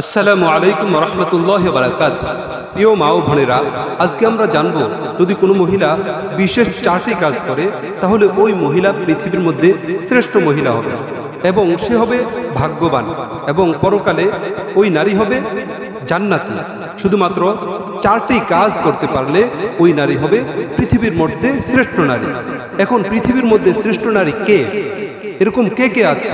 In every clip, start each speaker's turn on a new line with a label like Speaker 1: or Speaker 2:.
Speaker 1: আসসালামু আলাইকুম রহমতুল্লাহ বারাকাত প্রিয় মা ও বোনেরা, আজকে আমরা জানব, যদি কোনো মহিলা বিশেষ চারটি কাজ করে, তাহলে ওই মহিলা পৃথিবীর মধ্যে শ্রেষ্ঠ মহিলা হবে এবং সে হবে ভাগ্যবান এবং পরকালে ওই নারী হবে জান্নাতি। শুধুমাত্র চারটি কাজ করতে পারলে ওই নারী হবে পৃথিবীর মধ্যে শ্রেষ্ঠ নারী। এখন পৃথিবীর মধ্যে শ্রেষ্ঠ নারী কে? এরকম কে কে আছে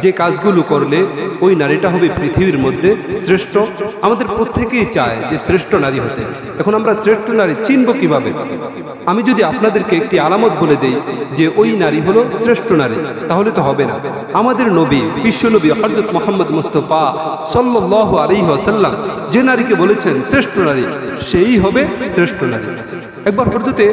Speaker 1: যে কাজগুলো করলে ওই নারীটা হবে পৃথিবীর মধ্যে শ্রেষ্ঠ? আমাদের প্রত্যেকেই চায় যে শ্রেষ্ঠ নারী হতে। এখন আমরা শ্রেষ্ঠ নারী চিনব কীভাবে? আমি যদি আপনাদেরকে একটি আলামত বলে দেই যে ওই নারী হলো শ্রেষ্ঠ নারী, তাহলে তো হবে না। আমাদের নবী বিশ্ব নবী হজরত মোহাম্মদ মুস্তফা সাল্লাহ আলী আসাল্লাম যে নারীকে বলেছেন শ্রেষ্ঠ নারী, সেই হবে শ্রেষ্ঠ নারী। একবার হরজতে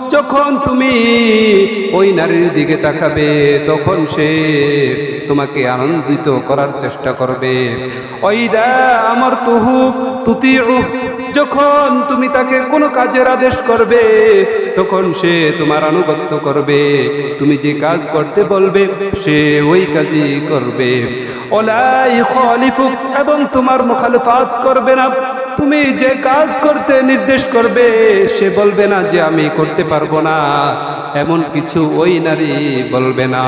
Speaker 2: যখন তুমি ওই নারীর দিকে তাকাবে, তখন সে তোমাকে আনন্দিত করার চেষ্টা করবে। ওইদা আমার তুহু তুতি যখন তুমি তাকে কোনো কাজের আদেশ করবে, তখন সে তোমার আনুগত্য করবে। তুমি যে কাজ করতে বলবে, সে ওই কাজই করবে। ওলাই খলিফুক, এবং তোমার মুখালফাত করবে না। তুমি যে কাজ করতে নির্দেশ করবে, সে বলবে না যে আমি করতে পারব না। এমন কিছু ওই নারী বলবে না।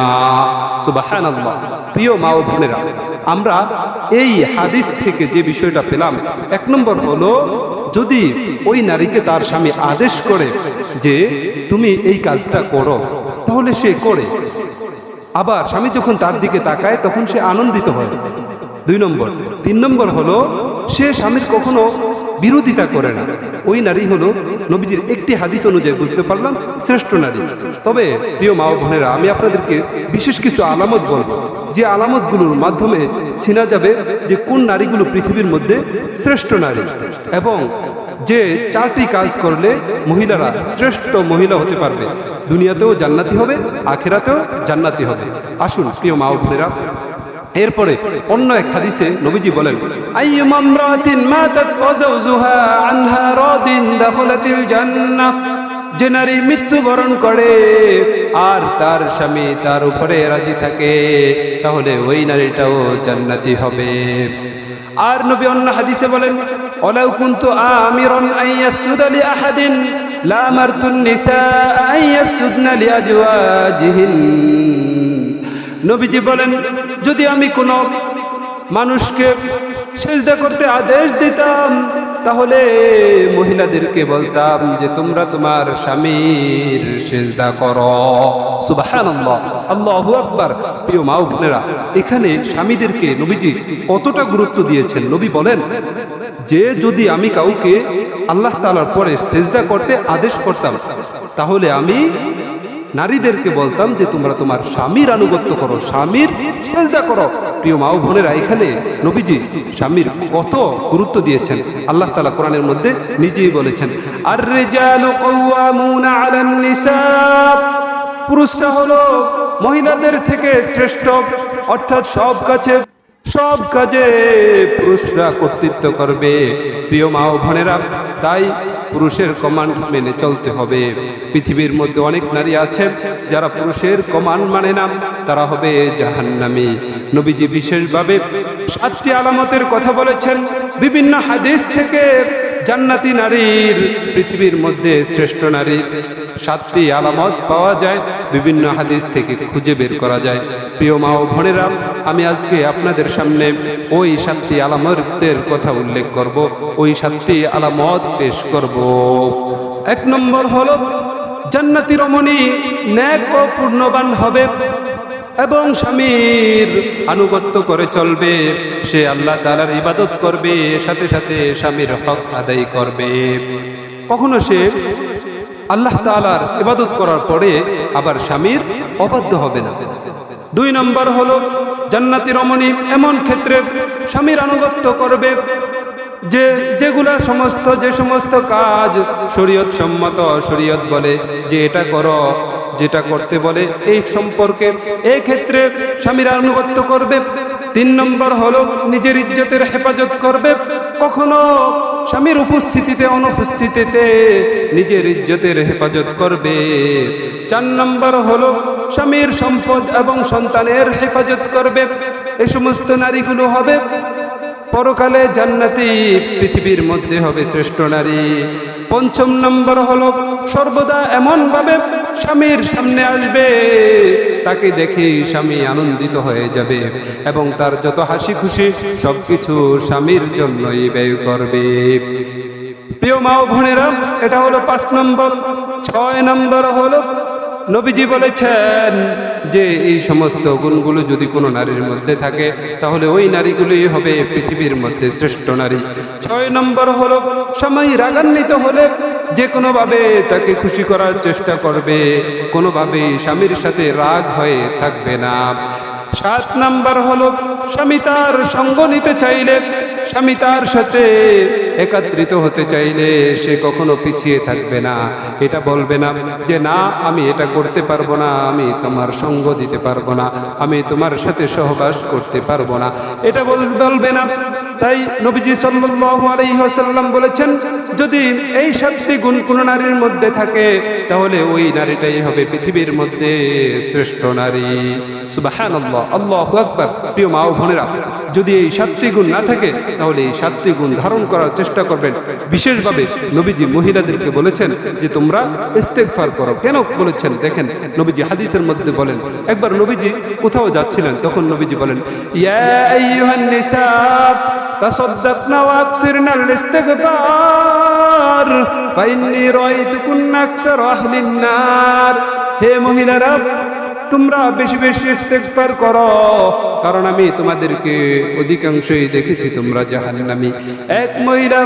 Speaker 2: সুবাহান প্রিয় মা ও বোনেরা, আমরা এই হাদিস থেকে যে বিষয়টা পেলাম, এক নম্বর হলো, যদি ওই নারীকে তার স্বামী আদেশ করে যে তুমি এই কাজটা করো, তাহলে সে করে। আবার স্বামী যখন তার দিকে তাকায়, তখন সে আনন্দিত হয়। দুই নম্বর। তিন নম্বর হলো, সে স্বামীর কখনো বিরোধিতা করে না। ওই নারী হলো নবীজির একটি হাদিস অনুযায়ী বুঝতে পারলাম, শ্রেষ্ঠ নারী। তবে প্রিয় মা বোনেরা, আমি আপনাদেরকে বিশেষ কিছু আলামত বলব। যে আলামতগুলোর মাধ্যমে ছিনা যাবে যে কোন নারীগুলো পৃথিবীর মধ্যে শ্রেষ্ঠ নারী এবং যে চারটি কাজ করলে মহিলারা শ্রেষ্ঠ মহিলা হতে পারবে। দুনিয়াতেও জান্নাতি হবে, আখেরাতেও জান্নাতি হবে। আসুন, প্রিয় মা বোনেরা এরপরে অন্য এক হাদিসে নবীজি বলেন যে নারী মৃত্যুবরণ করে আর তার স্বামী তার উপরে রাজি থাকে, তাহলে ওই নারীটাও জান্নাতি হবে। আর নবী অন্য হাদিসে বলেন অলাউ আমি আমিরান আইয়া সুদালি আহাদিন লা মারতুন নিসা আইয়াসুদনা লি আজওয়াজিহিন নবীজি বলেন, যদি আমি কোনো মানুষকে সেজদা করতে আদেশ দিতাম, তাহলে মহিলাদেরকে বলতাম যে তোমরা তোমার স্বামীর সেজদা করো। সুবহানাল্লাহ। আল্লাহু আকবার।
Speaker 1: প্রিয় মা বোনেরা, এখানে স্বামীদেরকে নবীজি কতটা গুরুত্ব দিয়েছেন? নবী বলেন, যে যদি আমি কাউকে আল্লাহ তালার পরে সেজদা করতে আদেশ করতাম, তাহলে আমি নারীদেরকে বলতাম যে, তোমরা তোমার স্বামীর আনুগত্য করো, স্বামীর সেজদা করো। প্রিয় মা ও বোনেরা, এখানে নবীজি স্বামীর কত গুরুত্ব দিয়েছেন। আল্লাহ তালা কোরআনের মধ্যে নিজেই বলেছেন
Speaker 2: আর রেজালু পুরুষরা হলো মহিলাদের থেকে শ্রেষ্ঠ, অর্থাৎ সব কাছে সব কাজে পুরুষরা কর্তৃত্ব করবে। প্রিয় মা ও বোনেরা, তাই পুরুষের কমান্ড মেনে চলতে হবে। পৃথিবীর মধ্যে অনেক নারী আছে, যারা পুরুষের কমান্ড মানে না, তারা হবে জাহান্নামী। নবীজি বিশেষভাবে সাতটি আলামতের কথা বলেছেন। বিভিন্ন হাদিস থেকে জান্নাতি নারীর পৃথিবীর মধ্যে শ্রেষ্ঠ নারীর সাতটি আলামত পাওয়া যায়, বিভিন্ন হাদিস থেকে খুঁজে বের করা যায়। প্রিয় মা ও বোনেরা, আমি আজকে আপনাদের সামনে ওই সাতটি আলামতের কথা উল্লেখ করব। ওই সাতটি আলামত পেশ করব। এক নম্বর হলো, জান্নাতি রমণী ন্যাক ও পূর্ণবান হবে। এবং স্বামীর আনুগত্য করে চলবে। সে আল্লাহ তালার ইবাদত করবে, সাথে সাথে স্বামীর হক আদায় করবে। কখনো সে আল্লাহ তালার ইবাদত করার পরে আবার স্বামীর অবাধ্য হবে না। দুই নম্বর হলো, জান্নাতি রমণী এমন ক্ষেত্রে স্বামীর আনুগত্য করবে যে যেগুলা সমস্ত, যে সমস্ত কাজ শরীয়ত সম্মত শরীয়ত বলে যে এটা করো যেটা করতে বলে এই সম্পর্কে, এই ক্ষেত্রে স্বামীর আনুগত্য করবে। তিন নম্বর হলো নিজের ইজ্জতের হেফাজত করবে। কখনো স্বামীর উপস্থিতিতে, অনুপস্থিতিতে নিজের ইজ্জতের হেফাজত করবে। চার নম্বর হলো স্বামীর সম্পদ এবং সন্তানের হেফাজত করবে। এই সমস্ত নারীগুলো হবে। পরকালে জান্নাতি পৃথিবীর মধ্যে হবে শ্রেষ্ঠ নারী। পঞ্চম নম্বর হলো, সর্বদা এমন ভাবে স্বামীর সামনে আসবে। তাকে দেখে স্বামী আনন্দিত হয়ে যাবে এবং তার যত হাসি খুশি সবকিছু স্বামীর জন্যই ব্যয় করবে। প্রিয় মা বোনেরা, এটা হলো পাঁচ নম্বর। ছয় নম্বর হলো নবীজি বলেছেন যে এই সমস্ত গুণগুলো যদি কোনো নারীর মধ্যে থাকে, তাহলে ওই নারীগুলোই হবে পৃথিবীর মধ্যে শ্রেষ্ঠ নারী। ছয় নম্বর হলো সময় রাগান্বিত হলে যে কোনোভাবে তাকে খুশি করার চেষ্টা করবে কোনোভাবে স্বামীর সাথে রাগ হয়ে থাকবে না। সাত নাম্বার হলো স্বামী তার সঙ্গ নিতে চাইলে, স্বামী তার সাথে একাত্রিত হতে চাইলে সে কখনো পিছিয়ে থাকবে না। এটা বলবে না যে, না, আমি এটা করতে পারব না, আমি তোমার সঙ্গ দিতে পারব না, আমি তোমার সাথে সহবাস করতে পারব না। এটা বলবে না। তাই নবীজি সাল্লাল্লাহু আলাইহি ওয়াসাল্লাম বলেছেন, যদি এই সাতটি গুণ কোন নারীর মধ্যে থাকে, তাহলে ওই নারীটাই হবে পৃথিবীর মধ্যে শ্রেষ্ঠ নারী। সুবহানাল্লাহ, আল্লাহু আকবার। প্রিয় মা ও বোনেরা, যদি এই সাতটি গুণ না থাকে, তাহলে এই সাতটি গুণ ধারণ করার চেষ্টা করবেন। বিশেষভাবে নবীজি মহিলাদেরকে বলেছেন যে, তোমরা ইস্তেগফার করো। কেন বলেছেন? দেখেন, নবীজি হাদিসের মধ্যে বলেন, একবার নবীজি কোথাও যাচ্ছিলেন, তখন নবীজি বলেন, ইয়া আইয়ুহান নিসা তাসাদদাকনা ওয়াকসিরনা الاستغفار فإني رأيتكن أكثر أهل النار হে মহিলারা, তোমরা বেশি বেশি ইস্তেকবার করো, কারণ আমি তোমাদেরকে অধিকাংশই দেখেছি তোমরা জাহান্নামী। এক মহিলা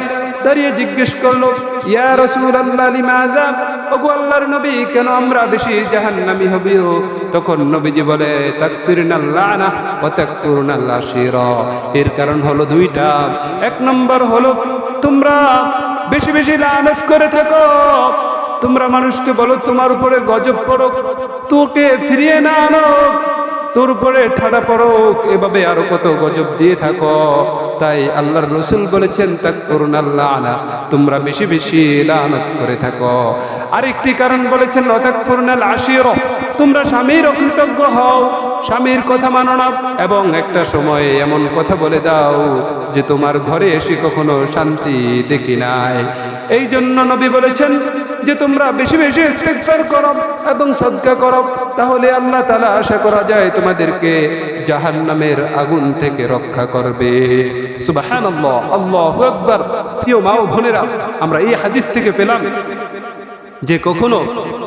Speaker 2: দাঁড়িয়ে জিজ্ঞেস করল, ইয়া রাসূলুল্লাহ, লিমাযা? ওগো আল্লাহর নবী, কেন আমরা বেশি জাহান্নামী হবিও? তখন নবীজি বলে, তাকসিরনাল লানা ওয়া তাকফুরনাল আশিরা। এর কারণ হলো দুইটা। এক নম্বর হলো, তোমরা বেশি বেশি লানত করে থাকো। তোমরা মানুষকে বলো, তোমার উপরে গজব পড়ো তোকে ফিরিয়ে না আনো তোর উপরে ঠাডা পড়ক এভাবে আরও কত গজব দিয়ে থাকো। তাই আল্লাহর রসুল বলেছেন তাক করুন আল্লাহ আনা তোমরা বেশি বেশি লানত করে থাকো। আরেকটি কারণ বলেছেন অতাক ফুরনাল আশির তোমরা স্বামীর অকৃতজ্ঞ হও, স্বামীর কথা মানো না, এবং একটা সময়ে এমন কথা বলে দাও যে তোমার ঘরে এসে কখনো শান্তি দেখি নাই। এই জন্য নবী বলেছেন যে তোমরা বেশি বেশি ইস্তেগফার করো এবং সদকা করো, তাহলে আল্লাহ তাআলা আশা করা যায় তোমাদেরকে জাহান্নামের আগুন থেকে রক্ষা করবে। সুবহানাল্লাহ, আল্লাহু আকবার। প্রিয় মা ও বোনেরা, আমরা এই হাদিস থেকে পেলাম যে কখনো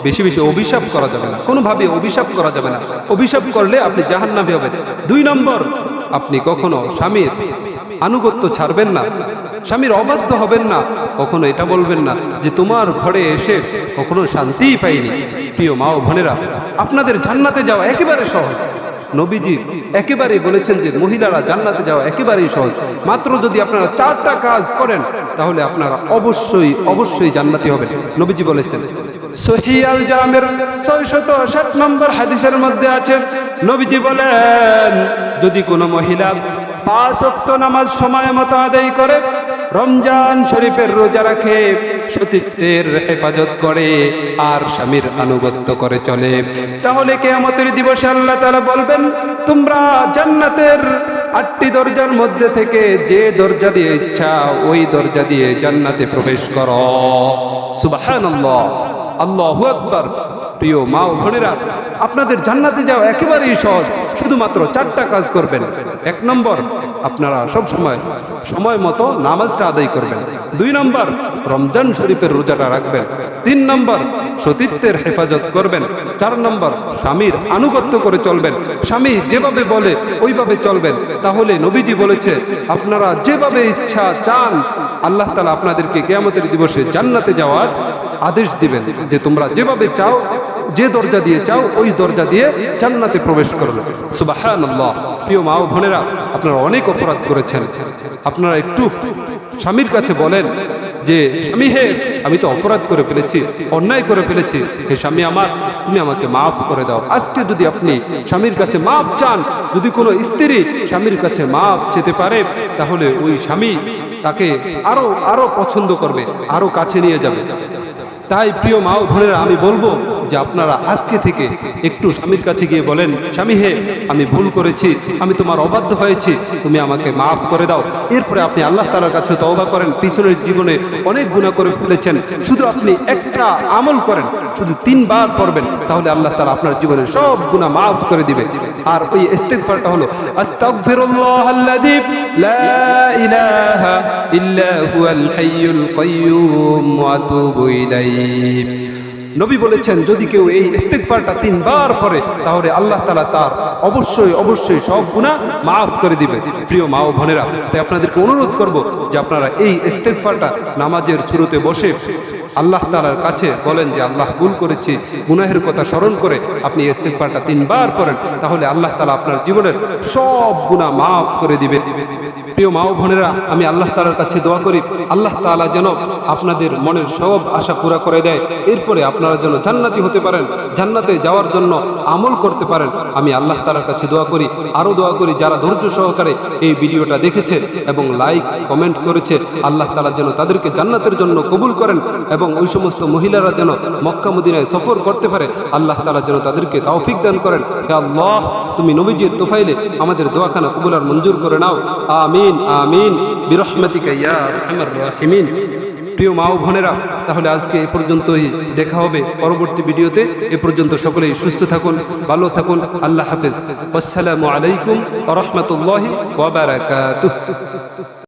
Speaker 2: বেশি বেশি অভিশাপ করা যাবে না, কোনোভাবে অভিশাপ করা যাবে না। অভিশাপ করলে আপনি জাহান্নামে হবেন। দুই নম্বর, আপনি কখনো স্বামীর আনুগত্য ছাড়বেন না। স্বামীর অবাধ্য হবেন না। কখনো এটা বলবেন না যে তোমার ঘরে এসে কখনো শান্তিই পাইনি। প্রিয় মা ও বোনেরা, আপনাদের জান্নাতে যাওয়া একেবারে সহজ। নবীজি একেবারেই বলেছেন যে মহিলারা জান্নাতে যাওয়া একেবারেই সহজ। মাত্র যদি আপনারা চারটা কাজ করেন, তাহলে আপনারা অবশ্যই অবশ্যই জান্নাতি হবেন। নবীজি বলেছেন, সহিয়াল জামের ছয়শত ষাট নম্বর হাদিসের মধ্যে আছে। নবীজি বলেন, যদি কোনো মহিলা পাঁচ ওয়াক্ত নামাজ সময় মতো আদায় করে রমজান শরীফের রোজা রাখে, সতীত্বের হেফাজত করে আর স্বামীর আনুগত্য করে চলে। তাহলে কেয়ামতের দিবসে আল্লাহ তাআলা বলবেন, তোমরা জান্নাতের আটটি দরজার মধ্যে থেকে যে দরজা দিয়ে ইচ্ছা, ওই দরজা দিয়ে জান্নাতে প্রবেশ করো। সুবহানাল্লাহ। আল্লাহু আকবার। প্রিয় মা ও বোনেরা, আপনাদের জান্নাতে যাওয়া একেবারেই সহজ, শুধুমাত্র চারটা কাজ করবেন। এক নম্বর, আপনারা সব সময় সময় মতো নামাজটা আদায় করবেন। দুই নম্বর, রমজান শরীফের রোজাটা রাখবেন। তিন নম্বর, সতীত্বের হেফাজত করবেন। চার নম্বর, স্বামীর আনুগত্য করে চলবেন। স্বামী যেভাবে বলে, ওইভাবে চলবেন। তাহলে নবীজি বলেছে, আপনারা যেভাবে ইচ্ছা চান, আল্লাহ তালা আপনাদেরকে কেয়ামতের দিবসে জান্নাতে যাওয়ার আদেশ দিবেন যে তোমরা যেভাবে চাও যে দরজা দিয়ে চাও, ওই দরজা দিয়ে জান্নাতে প্রবেশ করবে সুবাহান
Speaker 1: প্রিয় মা ও বোনেরা, আপনারা অনেক অপরাধ করেছেন। আপনারা একটু স্বামীর কাছে বলেন যে, স্বামী হে, আমি তো অপরাধ করে ফেলেছি, অন্যায় করে ফেলেছি। হে স্বামী আমার, তুমি আমাকে মাফ করে দাও। আজকে যদি আপনি স্বামীর কাছে মাফ চান, যদি কোনো স্ত্রী স্বামীর কাছে মাফ চেতে পারে, তাহলে ওই স্বামী তাকে আরও আরও পছন্দ করবে, আরও কাছে নিয়ে যাবে। তাই প্রিয় মা ও বোনেরা, আমি বলব যে আপনারা আজকে থেকে একটু স্বামীর কাছে গিয়ে বলেন, স্বামী হে, আমি ভুল করেছি, আমি তোমার অবাধ্য হয়েছি, তুমি আমাকে মাফ করে দাও। এরপরে আপনি আল্লাহ তালার কাছে তওবা করেন। পিছনের জীবনে অনেক গুণা করে ফেলেছেন। শুধু আপনি একটা আমল করেন, শুধু তিনবার পড়বেন, তাহলে আল্লাহ তালা আপনার জীবনের সব গুণা মাফ করে দিবে। আর ওই ইস্তেগফারটা হলো, আস্তাগফিরুল্লাহ লা ইল্লা হুয়াল হাইয়ুল কাইয়্যুম ওয়া ইলাইহি। নবী বলেছেন, যদি কেউ এই ইস্তেগফারটা তিনবার পড়ে, তাহলে আল্লাহ তাআলা তার অবশ্যই অবশ্যই সব গুনাহ মাফ করে দিবে। প্রিয় মা ও বোনেরা, তাই আপনাদেরকে অনুরোধ করব যে আপনারা এই ইস্তেগফারটা নামাজের শুরুতে বসে আল্লাহ তাআলার কাছে বলেন যে, আল্লাহ ভুল করেছি, গুনাহের কথা স্মরণ করে আপনি ইস্তেগফারটা তিনবার পড়েন, তাহলে আল্লাহ তাআলা আপনার জীবনের সব গুনাহ মাফ করে দিবে। প্রিয় মা বোনেরা, আমি আল্লাহ তাআলার কাছে দোয়া করি, আল্লাহ তাআলা যেন আপনাদের মনের সব আশা পুরা করে দেয়। এরপরে আপনারা যেন জান্নাতি হতে পারেন, জান্নাতে যাওয়ার জন্য আমল করতে পারেন। আমি আল্লাহ তাআলার কাছে দোয়া করি আরও দোয়া করি, যারা ধৈর্য সহকারে এই ভিডিওটা দেখেছে এবং লাইক, কমেন্ট করেছে আল্লাহ তাআলা যেন তাদেরকে জান্নাতের জন্য কবুল করেন এবং ওই সমস্ত মহিলারা যেন মক্কা সফর করতে পারে, আল্লাহ তাআলা যেন তাদেরকে তৌফিক দান করেন। তুমি নবীজির তোফাইলে আমাদের দোয়াখানা মঞ্জুর করে নাও। আমিন আমিন। বিরহমাতিকা প্রিয় মা ও বোনেরা, তাহলে আজকে এ পর্যন্তই দেখা হবে পরবর্তী ভিডিওতে। এ পর্যন্ত সকলেই সুস্থ থাকুন, ভালো থাকুন। আল্লাহ হাফেজ। আসসালামু আলাইকুম রহমতুল্লাহি ওয়া বারাকাতুহু।